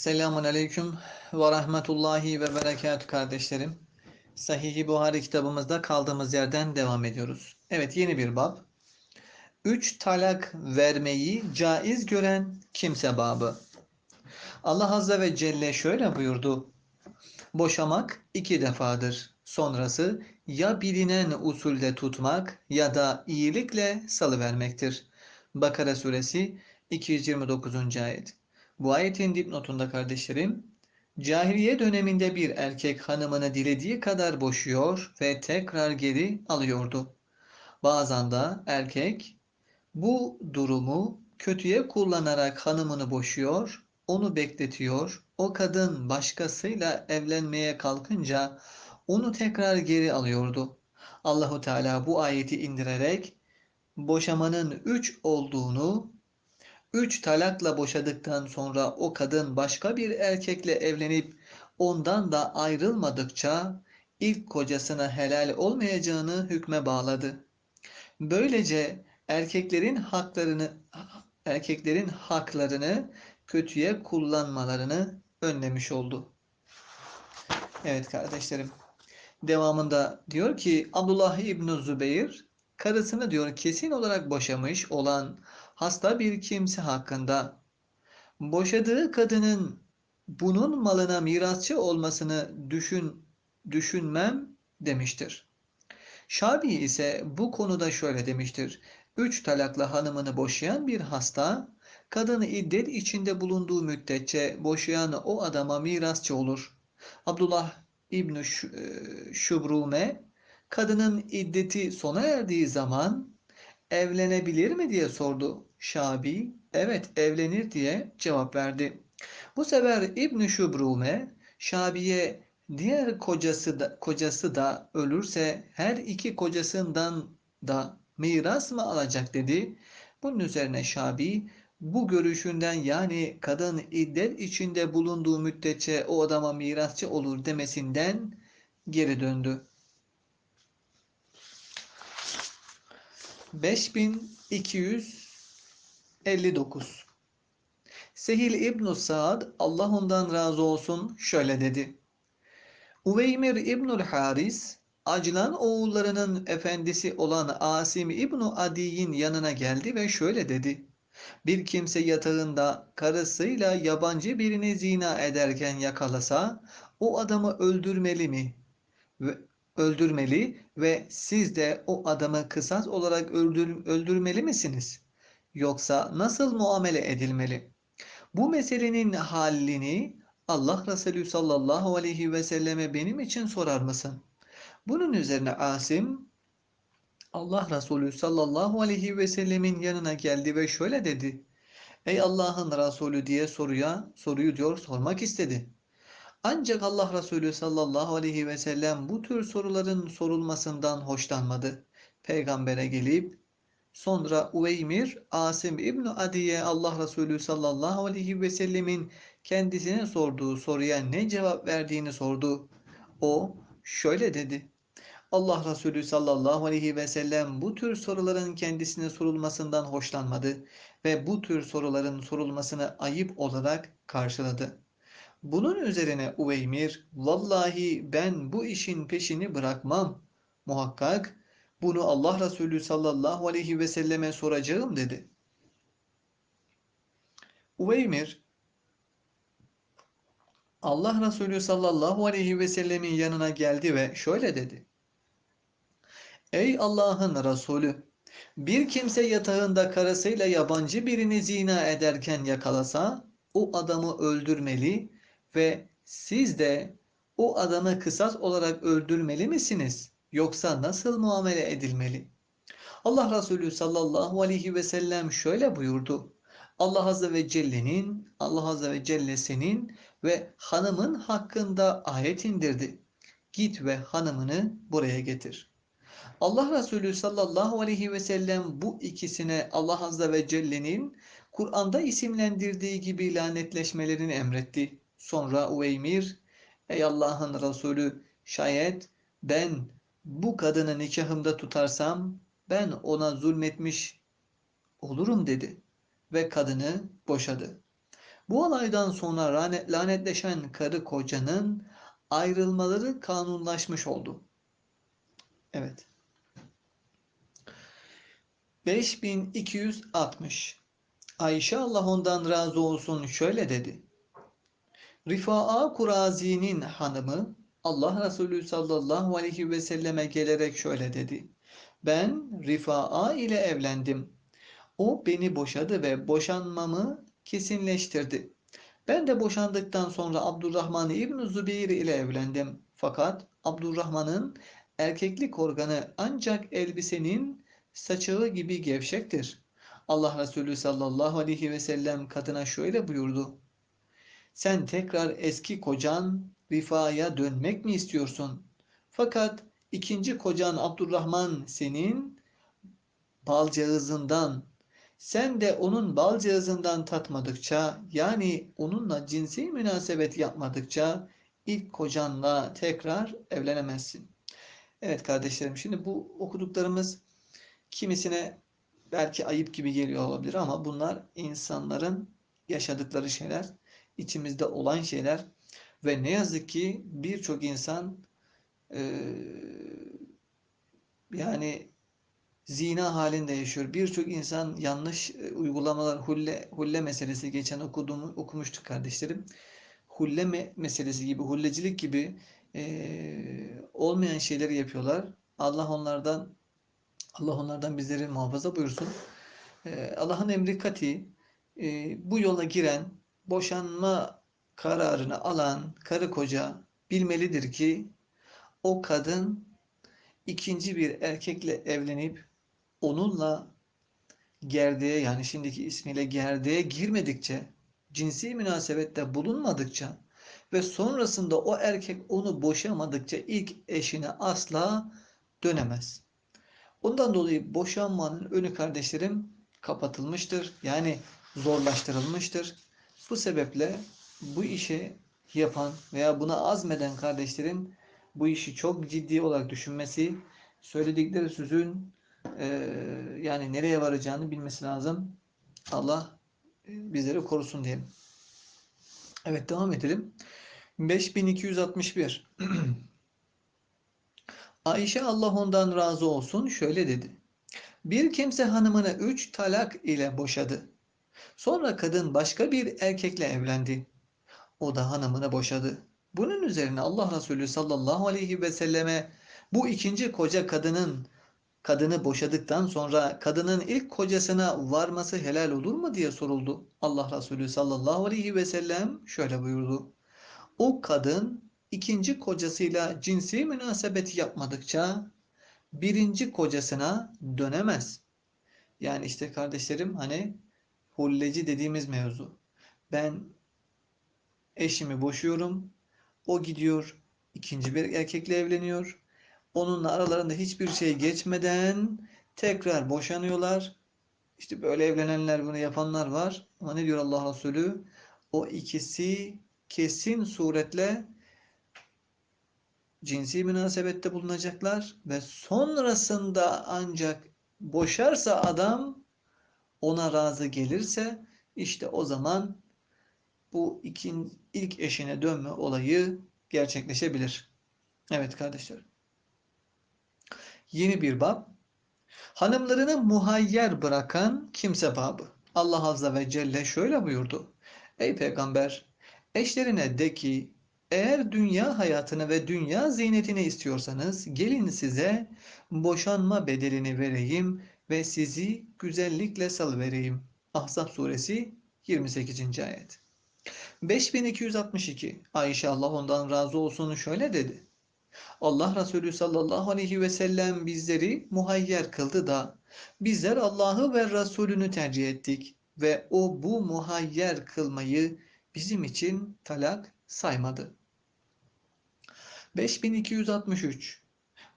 Selamun Aleyküm ve Rahmetullahi ve Berekatü kardeşlerim. Sahih-i Buhari kitabımızda kaldığımız yerden devam ediyoruz. Evet yeni bir bab. Üç talak vermeyi caiz gören kimse babı. Allah Azze ve Celle şöyle buyurdu. Boşamak iki defadır. Sonrası ya bilinen usulde tutmak ya da iyilikle salıvermektir. Bakara suresi 229. ayet. Bu ayetin dipnotunda kardeşlerim, cahiliye döneminde bir erkek hanımını dilediği kadar boşuyor ve tekrar geri alıyordu. Bazen de erkek bu durumu kötüye kullanarak hanımını boşuyor, onu bekletiyor, o kadın başkasıyla evlenmeye kalkınca onu tekrar geri alıyordu. Allahu Teala bu ayeti indirerek boşamanın üç olduğunu Üç talakla boşadıktan sonra o kadın başka bir erkekle evlenip ondan da ayrılmadıkça ilk kocasına helal olmayacağını hükme bağladı. Böylece erkeklerin haklarını erkeklerin haklarını kötüye kullanmalarını önlemiş oldu. Evet kardeşlerim. Devamında diyor ki Abdullah İbn Zübeyir karısını diyor kesin olarak boşamış olan hasta bir kimse hakkında boşadığı kadının bunun malına mirasçı olmasını düşün düşünmem demiştir. Şabi ise bu konuda şöyle demiştir. Üç talakla hanımını boşayan bir hasta, kadını iddet içinde bulunduğu müddetçe boşayan o adama mirasçı olur. Abdullah İbn Şubrume, kadının iddeti sona erdiği zaman evlenebilir mi diye sordu. Şabi evet evlenir diye cevap verdi. Bu sefer İbn Şubrume Şabi'ye diğer kocası da, kocası da ölürse her iki kocasından da miras mı alacak dedi. Bunun üzerine Şabi bu görüşünden yani kadın iddet içinde bulunduğu müddetçe o adama mirasçı olur demesinden geri döndü. 5259 Sehil İbn Sa'd Allah ondan razı olsun şöyle dedi. Uveymir İbnül Haris Acılan oğullarının efendisi olan Asim İbn Adi'nin yanına geldi ve şöyle dedi. Bir kimse yatağında karısıyla yabancı birini zina ederken yakalasa o adamı öldürmeli mi? Ve öldürmeli ve siz de o adamı kısas olarak öldür, öldürmeli misiniz? Yoksa nasıl muamele edilmeli? Bu meselenin halini Allah Resulü sallallahu aleyhi ve selleme benim için sorar mısın? Bunun üzerine Asim Allah Resulü sallallahu aleyhi ve sellemin yanına geldi ve şöyle dedi. Ey Allah'ın Resulü diye soruya soruyu diyor sormak istedi. Ancak Allah Resulü sallallahu aleyhi ve sellem bu tür soruların sorulmasından hoşlanmadı. Peygambere gelip sonra Uveymir Asim İbn Adiye Allah Resulü sallallahu aleyhi ve sellemin kendisine sorduğu soruya ne cevap verdiğini sordu. O şöyle dedi. Allah Resulü sallallahu aleyhi ve sellem bu tür soruların kendisine sorulmasından hoşlanmadı ve bu tür soruların sorulmasını ayıp olarak karşıladı. Bunun üzerine Uveymir, vallahi ben bu işin peşini bırakmam. Muhakkak bunu Allah Resulü sallallahu aleyhi ve selleme soracağım dedi. Uveymir, Allah Resulü sallallahu aleyhi ve sellemin yanına geldi ve şöyle dedi. Ey Allah'ın Resulü! Bir kimse yatağında karısıyla yabancı birini zina ederken yakalasa, o adamı öldürmeli ve siz de o adamı kısas olarak öldürmeli misiniz? Yoksa nasıl muamele edilmeli? Allah Resulü sallallahu aleyhi ve sellem şöyle buyurdu. Allah Azze ve Celle'nin, Allah Azze ve Celle'sinin ve hanımın hakkında ayet indirdi. Git ve hanımını buraya getir. Allah Resulü sallallahu aleyhi ve sellem bu ikisine Allah Azze ve Celle'nin Kur'an'da isimlendirdiği gibi lanetleşmelerini emretti. Sonra Uveymir, ey Allah'ın Resulü şayet ben bu kadını nikahımda tutarsam ben ona zulmetmiş olurum dedi ve kadını boşadı. Bu olaydan sonra lanet, lanetleşen karı kocanın ayrılmaları kanunlaşmış oldu. Evet. 5260 Ayşe Allah ondan razı olsun şöyle dedi. Rifa'a Kurazi'nin hanımı Allah Resulü sallallahu aleyhi ve selleme gelerek şöyle dedi. Ben Rifa'a ile evlendim. O beni boşadı ve boşanmamı kesinleştirdi. Ben de boşandıktan sonra Abdurrahman İbn Zübeyir ile evlendim. Fakat Abdurrahman'ın erkeklik organı ancak elbisenin saçağı gibi gevşektir. Allah Resulü sallallahu aleyhi ve sellem kadına şöyle buyurdu. Sen tekrar eski kocan Rifa'ya dönmek mi istiyorsun? Fakat ikinci kocan Abdurrahman senin balcağızından sen de onun balcağızından tatmadıkça yani onunla cinsi münasebet yapmadıkça ilk kocanla tekrar evlenemezsin. Evet kardeşlerim şimdi bu okuduklarımız kimisine belki ayıp gibi geliyor olabilir ama bunlar insanların yaşadıkları şeyler, içimizde olan şeyler ve ne yazık ki birçok insan e, yani zina halinde yaşıyor. Birçok insan yanlış uygulamalar, hulle, hulle meselesi geçen okuduğumu okumuştuk kardeşlerim. Hulle me meselesi gibi, hullecilik gibi e, olmayan şeyleri yapıyorlar. Allah onlardan Allah onlardan bizleri muhafaza buyursun. E, Allah'ın emri kati e, bu yola giren, boşanma kararını alan karı koca bilmelidir ki o kadın ikinci bir erkekle evlenip onunla gerdeğe yani şimdiki ismiyle gerdeğe girmedikçe, cinsi münasebette bulunmadıkça ve sonrasında o erkek onu boşamadıkça ilk eşine asla dönemez. Ondan dolayı boşanmanın önü kardeşlerim kapatılmıştır. Yani zorlaştırılmıştır. Bu sebeple bu işi yapan veya buna azmeden kardeşlerin bu işi çok ciddi olarak düşünmesi, söyledikleri sözün e, yani nereye varacağını bilmesi lazım. Allah bizleri korusun diyelim. Evet devam edelim. 5261 Ayşe Allah ondan razı olsun şöyle dedi. Bir kimse hanımını üç talak ile boşadı. Sonra kadın başka bir erkekle evlendi. O da hanımını boşadı. Bunun üzerine Allah Resulü sallallahu aleyhi ve selleme bu ikinci koca kadının kadını boşadıktan sonra kadının ilk kocasına varması helal olur mu diye soruldu. Allah Resulü sallallahu aleyhi ve sellem şöyle buyurdu. O kadın ikinci kocasıyla cinsi münasebeti yapmadıkça birinci kocasına dönemez. Yani işte kardeşlerim hani hulleci dediğimiz mevzu. Ben eşimi boşuyorum. O gidiyor ikinci bir erkekle evleniyor. Onunla aralarında hiçbir şey geçmeden tekrar boşanıyorlar. İşte böyle evlenenler bunu yapanlar var. Ama ne diyor Allah Resulü? O ikisi kesin suretle cinsi münasebette bulunacaklar ve sonrasında ancak boşarsa adam ona razı gelirse işte o zaman bu ikin, ilk eşine dönme olayı gerçekleşebilir. Evet kardeşler. Yeni bir bab. Hanımlarını muhayyer bırakan kimse babı. Allah Azze ve Celle şöyle buyurdu. Ey peygamber eşlerine de ki eğer dünya hayatını ve dünya ziynetini istiyorsanız gelin size boşanma bedelini vereyim ve sizi güzellikle salıvereyim. Ahzab suresi 28. ayet. 5262 Ayşe Allah ondan razı olsun şöyle dedi. Allah Resulü sallallahu aleyhi ve sellem bizleri muhayyer kıldı da bizler Allah'ı ve Resulünü tercih ettik ve o bu muhayyer kılmayı bizim için talak saymadı. 5263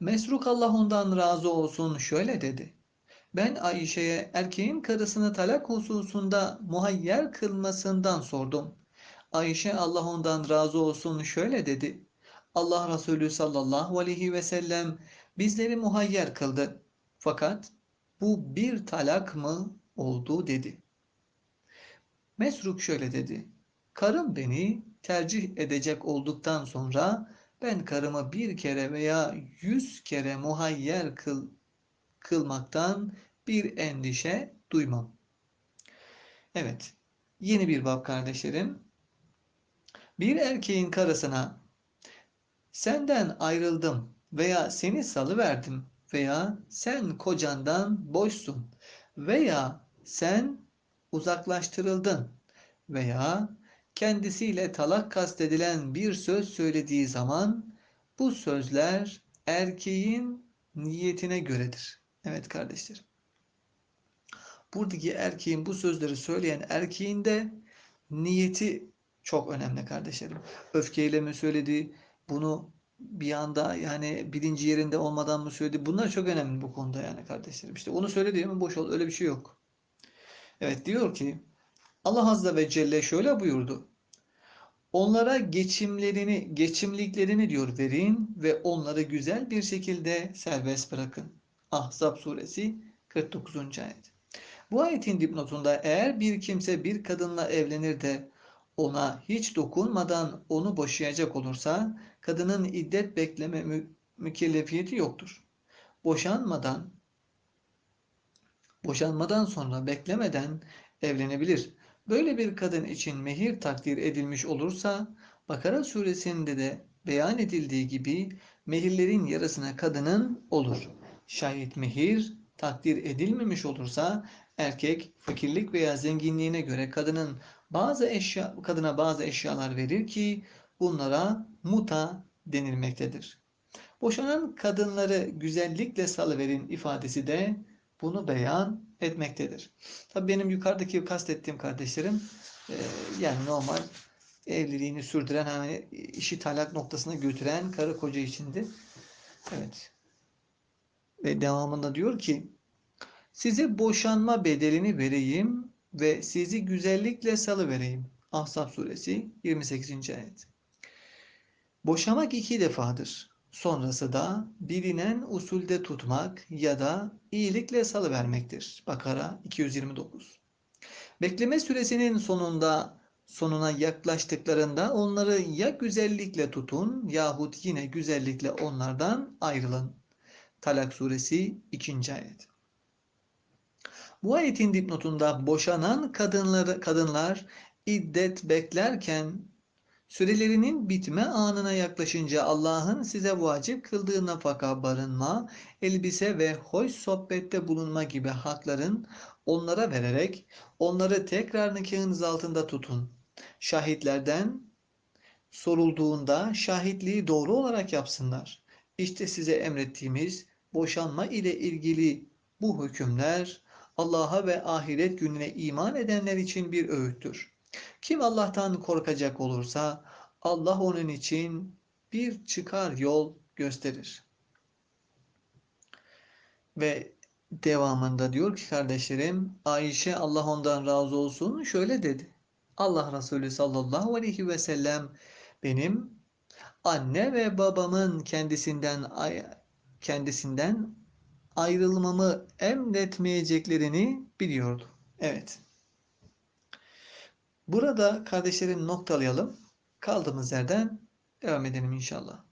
Mesruk Allah ondan razı olsun şöyle dedi. Ben Ayşe'ye erkeğin karısını talak hususunda muhayyer kılmasından sordum. Ayşe Allah ondan razı olsun şöyle dedi. Allah Resulü sallallahu aleyhi ve sellem bizleri muhayyer kıldı. Fakat bu bir talak mı oldu dedi. Mesruk şöyle dedi. Karım beni tercih edecek olduktan sonra ben karımı bir kere veya yüz kere muhayyer kıl, kılmaktan bir endişe duymam. Evet, yeni bir bab kardeşlerim. Bir erkeğin karısına senden ayrıldım veya seni salıverdim veya sen kocandan boşsun veya sen uzaklaştırıldın veya kendisiyle talak kastedilen bir söz söylediği zaman bu sözler erkeğin niyetine göredir. Evet kardeşlerim. Buradaki erkeğin bu sözleri söyleyen erkeğin de niyeti çok önemli kardeşlerim. Öfkeyle mi söyledi? Bunu bir anda yani birinci yerinde olmadan mı söyledi? Bunlar çok önemli bu konuda yani kardeşlerim. İşte onu söyledi mi boş ol. Öyle bir şey yok. Evet diyor ki Allah Azze ve Celle şöyle buyurdu. Onlara geçimlerini, geçimliklerini diyor verin ve onları güzel bir şekilde serbest bırakın. Ahzab suresi 49. ayet. Bu ayetin dipnotunda eğer bir kimse bir kadınla evlenir de ona hiç dokunmadan onu boşayacak olursa kadının iddet bekleme mü mükellefiyeti yoktur. Boşanmadan boşanmadan sonra beklemeden evlenebilir. Böyle bir kadın için mehir takdir edilmiş olursa Bakara suresinde de beyan edildiği gibi mehirlerin yarısına kadının olur. Şayet mehir takdir edilmemiş olursa erkek fakirlik veya zenginliğine göre kadının bazı eşya kadına bazı eşyalar verir ki bunlara muta denilmektedir. Boşanan kadınları güzellikle salıverin ifadesi de bunu beyan etmektedir. Tabii benim yukarıdaki kastettiğim kardeşlerim e, yani normal evliliğini sürdüren hani işi talak noktasına götüren karı koca içindi. Evet. Ve devamında diyor ki size boşanma bedelini vereyim ve sizi güzellikle salı vereyim. Ahzab suresi 28. ayet. Boşamak iki defadır. Sonrası da bilinen usulde tutmak ya da iyilikle salıvermektir. Bakara 229. Bekleme süresinin sonunda sonuna yaklaştıklarında onları ya güzellikle tutun yahut yine güzellikle onlardan ayrılın. Talak suresi 2. ayet. Bu ayetin dipnotunda boşanan kadınları, kadınlar iddet beklerken Sürelerinin bitme anına yaklaşınca Allah'ın size vacip kıldığı nafaka, barınma, elbise ve hoş sohbette bulunma gibi hakların onlara vererek onları tekrar nikahınız altında tutun. Şahitlerden sorulduğunda şahitliği doğru olarak yapsınlar. İşte size emrettiğimiz boşanma ile ilgili bu hükümler Allah'a ve ahiret gününe iman edenler için bir öğüttür. Kim Allah'tan korkacak olursa Allah onun için bir çıkar yol gösterir. Ve devamında diyor ki kardeşlerim Ayşe Allah ondan razı olsun şöyle dedi. Allah Resulü sallallahu aleyhi ve sellem benim anne ve babamın kendisinden kendisinden ayrılmamı emretmeyeceklerini biliyordu. Evet. Burada kardeşlerim noktalayalım. Kaldığımız yerden devam edelim inşallah.